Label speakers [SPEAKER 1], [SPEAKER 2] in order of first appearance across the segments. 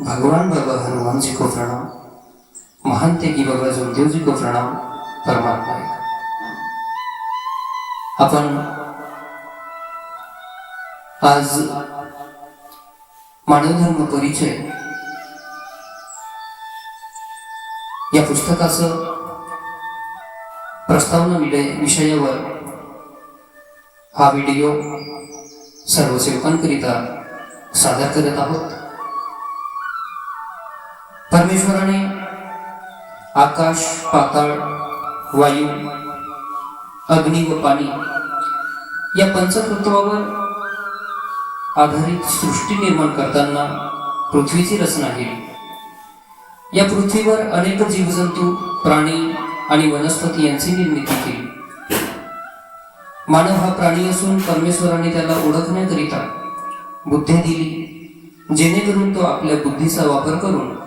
[SPEAKER 1] भगवान बाबा हनुमान जी को प्रणाम महान तेगी बाबा जोगदेव जी को प्रणाम परमात्मा एक। आपण आज मानवधर्म परिचय या पुस्तकाचं प्रस्तावना विडय विषयावर हा व्हिडिओ सर्व सेवकांकरिता सादर करत आहोत. परमेश्वराने आकाश पाताळ वायू अग्नी व पाणी या पंचतत्वावर आधारित सृष्टी निर्माण करताना पृथ्वीची रचना केली. या पृथ्वीवर अनेक जीवजंतू प्राणी आणि वनस्पती यांची निर्मिती केली. मानव हा प्राणी असून परमेश्वराने त्याला ओळखण्याकरिता बुद्धी दिली जेणेकरून तो आपल्या बुद्धीचा वापर करून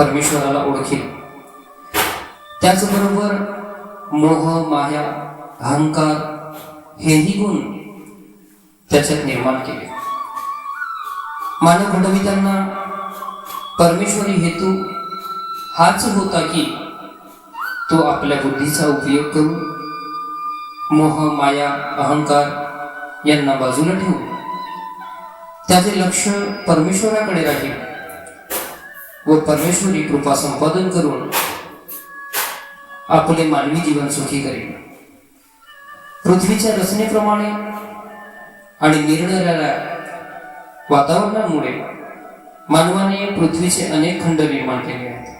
[SPEAKER 1] परमेश्वराला ओळखेल त्याचबरोबर मोह माया अहंकार हेही गुण त्याच्यात निर्माण केले. मानव घडवितांना परमेश्वरी हेतू हाच होता की तो आपल्या बुद्धीचा उपयोग करून मोह माया अहंकार यांना बाजूला ठेवून त्याचे लक्ष परमेश्वराकडे राहील. व परमेश्वरी कृपा संपादन करून आपले मानवी जीवन सुखी करेल. पृथ्वीच्या रचनेप्रमाणे आणि निरनिराळ्या वातावरणामुळे मानवाने पृथ्वीचे अनेक खंड निर्माण केले आहेत.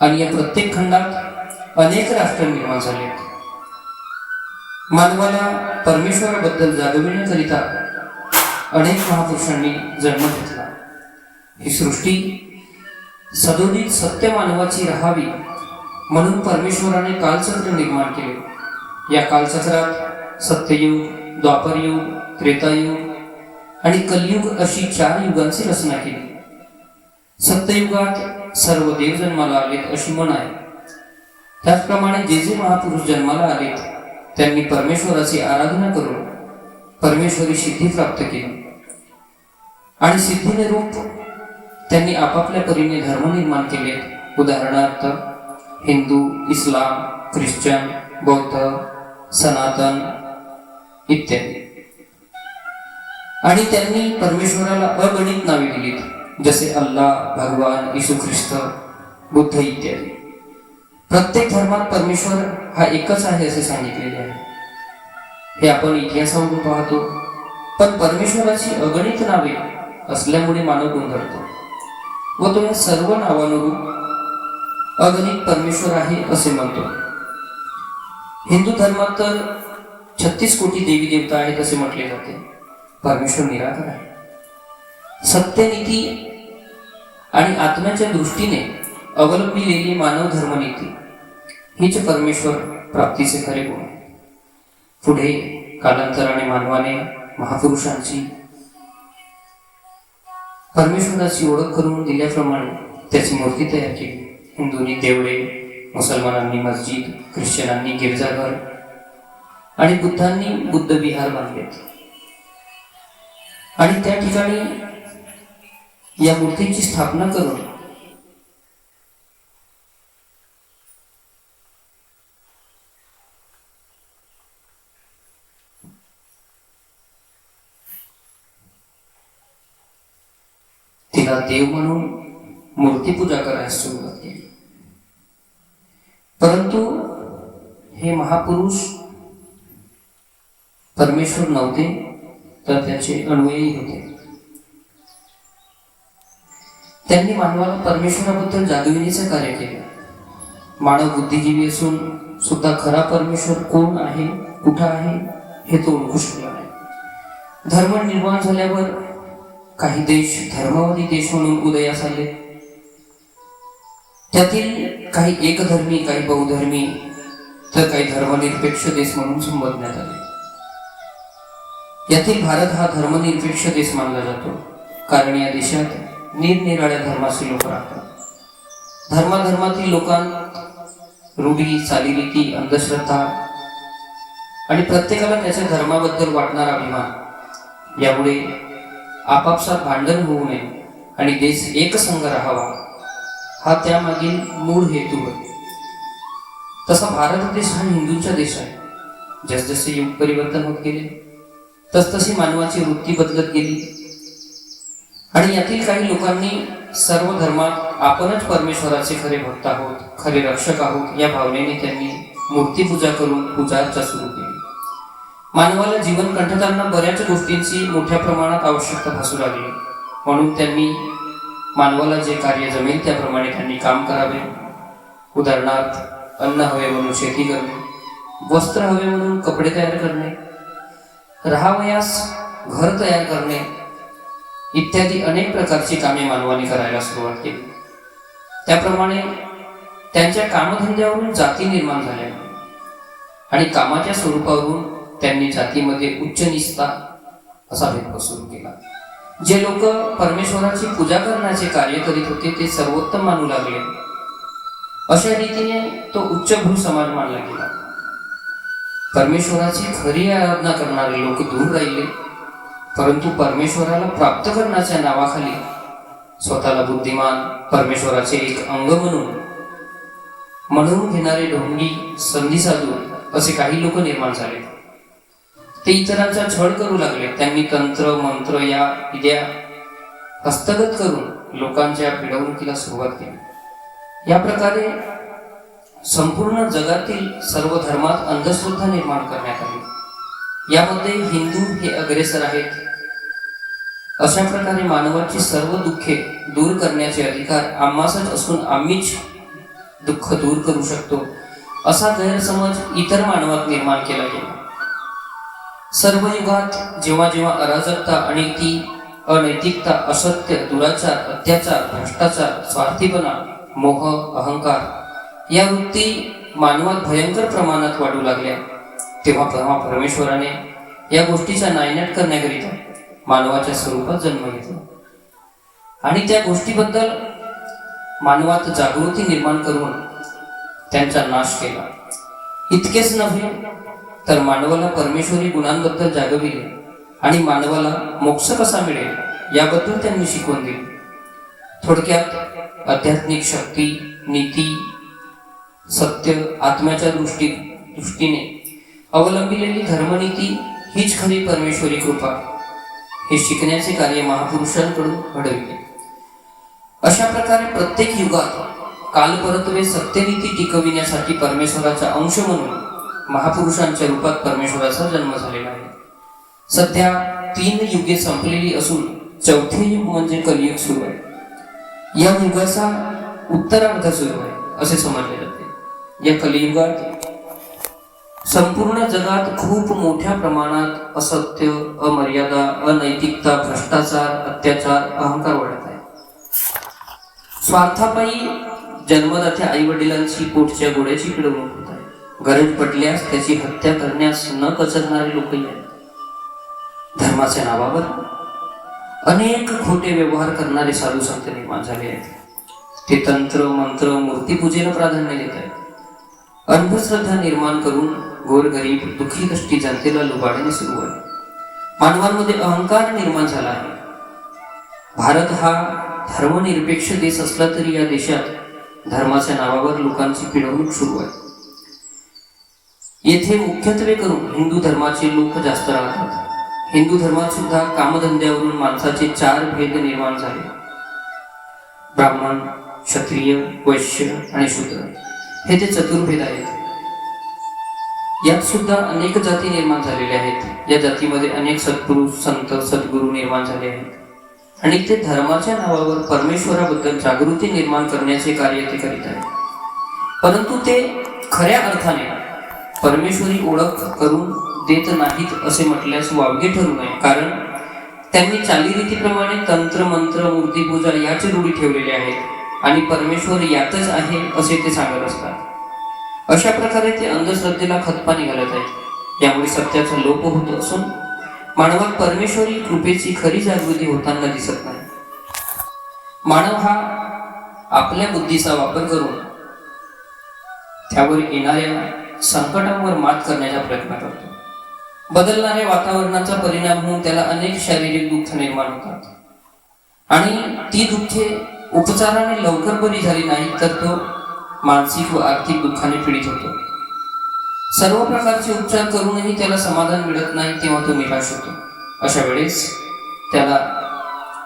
[SPEAKER 1] आणि या प्रत्येक खंडात अनेक राष्ट्र निर्माण झाले आहेत. मानवाला परमेश्वराबद्दल जागविण्याकरिता अनेक महापुरुषांनी जन्म घेतला. ही सृष्टी सदोदित सत्य मानवाची राहावी म्हणून परमेश्वराने कालचक्र निर्माण केले. या कालचक्रात सत्ययुग द्वापरयुग त्रेतायुग आणि कलयुग अशी चार युगांची रचना केली. सत्ययुगात सर्व देव जन्माला आलेत अशी म्हण आहे. त्याचप्रमाणे जे जे महापुरुष जन्माला आलेत त्यांनी परमेश्वराची आराधना करून परमेश्वरी सिद्धी प्राप्त केली. आणि सिद्धीने रूप त्यांनी आपापल्या परीने धर्म निर्माण केले. उदाहरणार्थ हिंदू इस्लाम ख्रिश्चन बौद्ध सनातन इत्यादी. आणि त्यांनी परमेश्वराला अगणित नावे दिलीत जसे अल्लाह भगवान येशू ख्रिस्त बुद्ध इत्यादी. प्रत्येक धर्मात परमेश्वर हा एकच आहे असे सांगितलेले आहे. हे आपण इतिहासावरून पाहतो. पण परमेश्वराची अगणित नावे असल्यामुळे मानव गोंधळतो. व तो या सर्व नावानुरूप अगणित परमेश्वर आहे असे म्हणतो. हिंदू धर्मात तर छत्तीस कोटी देवी देवता आहेत असे म्हटले जाते. परमेश्वर निराधार आहे. सत्यनीती आणि आत्म्याच्या दृष्टीने अवलंबिलेली मानव धर्मनीती हीच परमेश्वर प्राप्तीचे खरे गुण. पुढे कालांतराने मानवाने महापुरुषांची परमेश्वराची ओळख करून दिल्याप्रमाणे त्याची मूर्ती तयार केली. हिंदूंनी देवळे मुसलमानांनी मस्जिद ख्रिश्चनांनी गिरजाघर आणि बुद्धांनी बुद्ध विहार बांधले आणि त्या ठिकाणी या मूर्तीची स्थापना करून तिला देव म्हणून मूर्तीपूजा करायला सुरुवात केली. परंतु हे महापुरुष परमेश्वर नव्हते तर त्याचे अन्वयी होते. त्यांनी मानवाला परमेश्वराबद्दल जागविण्याचे कार्य केले. मानव बुद्धिजीवी असून सुद्धा खरा परमेश्वर कोण आहे कुठं आहे हे तो ओळखू शकला नाही. धर्म निर्माण झाल्यावर काही देश धर्मवादी देश म्हणून उदयास आले. त्यातील काही एकधर्मी काही बहुधर्मी तर काही धर्मनिरपेक्ष देश म्हणून संबोधण्यात आले. यातील भारत हा धर्मनिरपेक्ष देश मानला जातो. कारण या देशात निरनिराळ्या धर्माचे लोक राहतात. धर्माधर्मातील लोकांत रूढी चालीरीती अंधश्रद्धा आणि प्रत्येकाला त्याच्या धर्माबद्दल वाटणारा अभिमान यामुळे आपापसात भांडण होऊ नये आणि देश एकसंग राहावा हा त्यामागील मूळ हेतू होता तसा भारत देश हा हिंदूंचा देश आहे. जसजसे युग परिवर्तन होत गेले तसतशी मानवाची वृत्ती बदलत गेली. आणि यातील काही लोकांनी सर्व धर्मात आपणच परमेश्वराचे खरे भक्त आहोत खरे रक्षक आहोत या भावनेने त्यांनी मूर्तीपूजा करून पूजा सुरू केली. मानवाला जीवन कंठताना बऱ्याच गोष्टींची मोठ्या प्रमाणात आवश्यकता भासू लागली. म्हणून त्यांनी मानवाला जे कार्य जमेल त्याप्रमाणे त्यांनी काम करावे. उदाहरणार्थ अन्न हवे म्हणून शेती करणे वस्त्र हवे म्हणून कपडे तयार करणे राहावयास घर तयार करणे इत्यादी अनेक प्रकारची कामे मानवाने करायला सुरुवात केली. त्याप्रमाणे त्यांच्या कामधंद्यावरून जाती निर्माण झाल्या. आणि कामाच्या स्वरूपावरून त्यांनी जातीमध्ये उच्च निस्ता असा भेदभाव सुरू केला. जे लोक परमेश्वराची पूजा करण्याचे कार्य करीत होते ते सर्वोत्तम मानू लागले. अशा रीतीने तो उच्चभ्रू समाज मानला गेला. परमेश्वराची खरी आराधना करणारे लोक दूर राहिले परंतु परमेश्वराला प्राप्त करण्याच्या नावाखाली स्वतःला बुद्धिमान परमेश्वराचे एक अंग म्हणून म्हणून घेणारे ढोंगी संधी साधू असे काही लोक निर्माण झाले. ते इतरांचा छळ करू लागले. त्यांनी तंत्र मंत्र या विद्या हस्तगत करून लोकांच्या पिळवणुकीला सुरुवात केली. या प्रकारे संपूर्ण जगातील सर्व धर्मात अंधश्रद्धा निर्माण करण्यात आली. यामध्ये हिंदू हे अग्रेसर आहेत. अशा प्रकारे मानवाची सर्व दुःखे दूर करण्याचे अधिकार आम्हासच असून आम्हीच दुःख दूर करू शकतो असा गैरसमज इतर मानवात निर्माण केला गेला. सर्व युगात जेव्हा जेव्हा अराजकता आणि ती अनैतिकता असत्य दुराचार अत्याचार भ्रष्टाचार स्वार्थीपणा मोह अहंकार या वृत्ती मानवात भयंकर प्रमाणात वाढू लागल्या. तेव्हा तेव्हा परमेश्वराने या गोष्टीचा नायनाट करण्याकरिता मानवाच्या स्वरूपात जन्म घेतला. आणि त्या गोष्टीबद्दल मानवात जागृती निर्माण करून त्यांचा नाश केला. इतकेच नव्हे तर मानवाला परमेश्वरी गुणांबद्दल जागविले आणि मानवाला मोक्ष कसा मिळेल याबद्दल त्यांनी शिकवून दिले. थोडक्यात आध्यात्मिक शक्ती नीती सत्य आत्म्याच्या दृष्टी दृष्टीने अवलंबिलेली धर्मनीती हीच खरी परमेश्वरी कृपा. हे शिकण्याचे कार्य महापुरुषांकडून घडविले. अशा प्रकारे प्रत्येक युगात कालपरत्वे सत्यनीती टिकविण्यासाठी परमेश्वराचा अंश म्हणून महापुरुषांच्या रूपात परमेश्वराचा जन्म झालेला आहे. सध्या तीन युगे संपलेली असून चौथे युग म्हणजे कलियुग सुरू आहे. या युगाचा उत्तरार्ध सुरू आहे असे समजले जाते. या कलियुगात संपूर्ण जगात खूप मोठ्या प्रमाणात असत्य अमर्यादा अनैतिकता भ्रष्टाचार अत्याचार अहंकार वाढत आहे. स्वार्थापायी जन्मदात्या आई वडिलांची पोटच्या गोड्याची पिळवणूक होत. गरज पडल्यास त्याची हत्या करण्यास न कचरणारे लोकही आहेत. धर्माच्या नावावर अनेक खोटे व्यवहार करणारे साधू संत निर्माण झाले आहेत. ते तंत्र मंत्र मूर्तीपूजेला प्राधान्य देत आहेत. अंधश्रद्धा निर्माण करून गोरगरीब दुःखी दृष्टी जनतेला लुबाडणे सुरू आहे. मानवांमध्ये अहंकार निर्माण झाला आहे. भारत हा धर्मनिरपेक्ष देश असला तरी या देशात धर्माच्या नावावर लोकांची पिळवणूक सुरू आहे. येथे मुख्यत्वे करून हिंदू धर्माचे लोक जास्त राहतात. हिंदू धर्मात सुद्धा कामधंद्यावरून माणसाचे चार भेद निर्माण झाले. ब्राह्मण क्षत्रिय वैश्य आणि शूद्र. हे ते चतुर्भेद आहेत यात सुद्धा अनेक जाती निर्माण झालेल्या आहेत. या जातीमध्ये अनेक सत्पुरुष संत सद्गुरू निर्माण झाले आहेत. आणि ते धर्माच्या नावावर परमेश्वराबद्दल जागृती निर्माण करण्याचे कार्य ते करीत आहेत. परंतु ते खऱ्या अर्थाने परमेश्वरी ओळख करून देत नाहीत असे म्हटल्यास वावगे ठरू नये. कारण त्यांनी चालीरीतीप्रमाणे तंत्र मंत्र मूर्तीपूजा याच रूढी ठेवलेल्या आहेत आणि परमेश्वर यातच आहे असे ते सांगत असतात. अशा प्रकारे ते अंधश्रद्धेला खतपाणी घालत आहेत. यामुळे सत्याचा लोप होत असून मानवात परमेश्वरी कृपेची खरी जागृती होताना दिसत नाही. मानव हा आपल्या बुद्धीचा वापर करून त्यावर येणाऱ्या संकटांवर मात करण्याचा प्रयत्न करतो. बदलणाऱ्या वातावरणाचा परिणाम होऊन त्याला अनेक शारीरिक दुःख निर्माण होतात. आणि ती दुःखे उपचाराने लवकर बरी झाली नाही तर तो मानसिक व आर्थिक दुःखाने पीडित होतो. सर्व प्रकारचे उपचार करूनही त्याला समाधान मिळत नाही तेव्हा तो निराश होतो. अशा वेळेस त्याला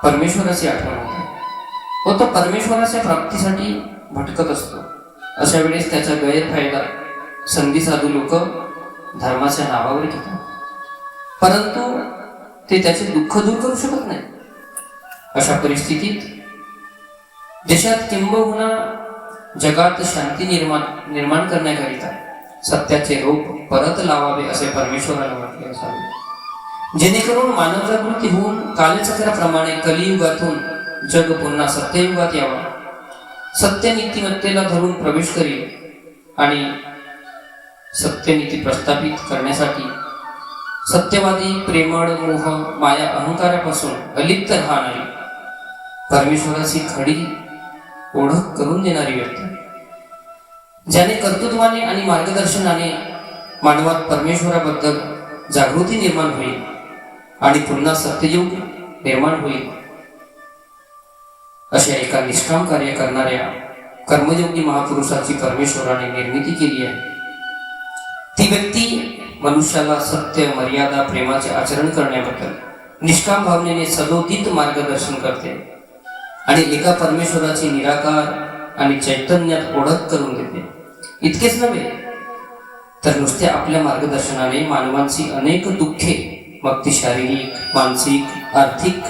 [SPEAKER 1] परमेश्वराची आठवण होते. व तो परमेश्वराच्या प्राप्तीसाठी भटकत असतो. अशा वेळेस त्याचा गैरफायदा संधी साधू लोक धर्माच्या नावावर घेतात. परंतु ते त्याचे दुःख दूर करू शकत नाही. अशा परिस्थितीत देशात किंबहुना जगात शांती निर्माण निर्माण करण्याकरिता सत्याचे रोप परत लावावे असे परमेश्वराला वाटले असावे. जेणेकरून मानव जागृती होऊन कालचक्राप्रमाणे कलियुगातून जग पुन्हा सत्ययुगात यावा. सत्य नीतिमत्तेला धरून प्रवेश करील आणि सत्यनीती प्रस्थापित करण्यासाठी सत्यवादी प्रेमळ मोह माया अहंकारापासून अलिप्त राहणारी परमेश्वराची खडी ओळख करून देणारी व्यक्ती. ज्याने कर्तृत्वाने आणि मार्गदर्शनाने मानवात परमेश्वराबद्दल जागृती निर्माण होईल आणि पुन्हा सत्ययुग निर्माण होईल अशा एका निष्काम कार्य करणाऱ्या कर्मयोगी महापुरुषाची परमेश्वराने निर्मिती केली आहे. ती व्यक्ती मनुष्याला सत्य मर्यादा प्रेमाचे आचरण करण्याबद्दल निष्काम भावनेने सदोदित मार्गदर्शन करते आणि एका परमेश्वराची निराकार आणि चैतन्यात ओळख करून देते. इतकेच नव्हे तर नुसते आपल्या मार्गदर्शनाने मानवांची अनेक दुःखे मग ती शारीरिक मानसिक आर्थिक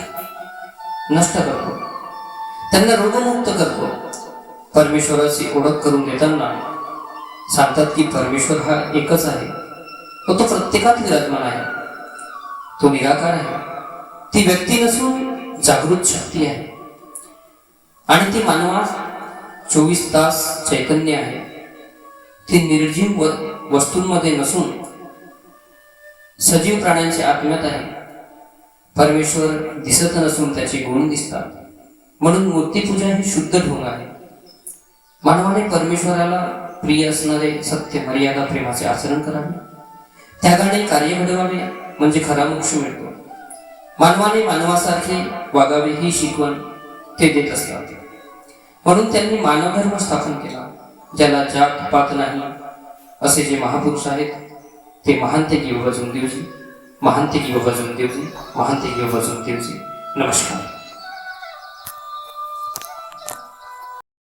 [SPEAKER 1] नष्ट करतो. त्यांना रोगमुक्त करतो. परमेश्वराची ओळख करून देताना सांगतात की परमेश्वर हा एकच आहे. व तो प्रत्येकात विराजमान आहे तो निराकार आहे. ती व्यक्ती नसून जागृत शक्ती आहे. आणि ती मानवास चोवीस तास चैतन्य आहे. ती निर्जीव व वस्तूंमध्ये नसून सजीव प्राण्यांच्या आत्म्यात आहे. परमेश्वर दिसत नसून त्याचे गुण दिसतात. म्हणून मूर्तीपूजा ही शुद्ध ढोंग आहे. मानवाने परमेश्वराला प्रिय असणारे सत्य मर्यादा प्रेमाचे आचरण करावे. त्यागाने कार्य घडवावे म्हणजे खरा मोक्ष मिळतो. मानवाने मानवासारखे वागावे ही शिकवण ते देत असतात. म्हणून त्यांनी मानवधर्म स्थापन केला ज्याला जात पात नाही असे जे महापुरुष आहेत ते महांते की बाबा देवजी महांते की बाबा देवजी महांते की बाबा देवजी. नमस्कार.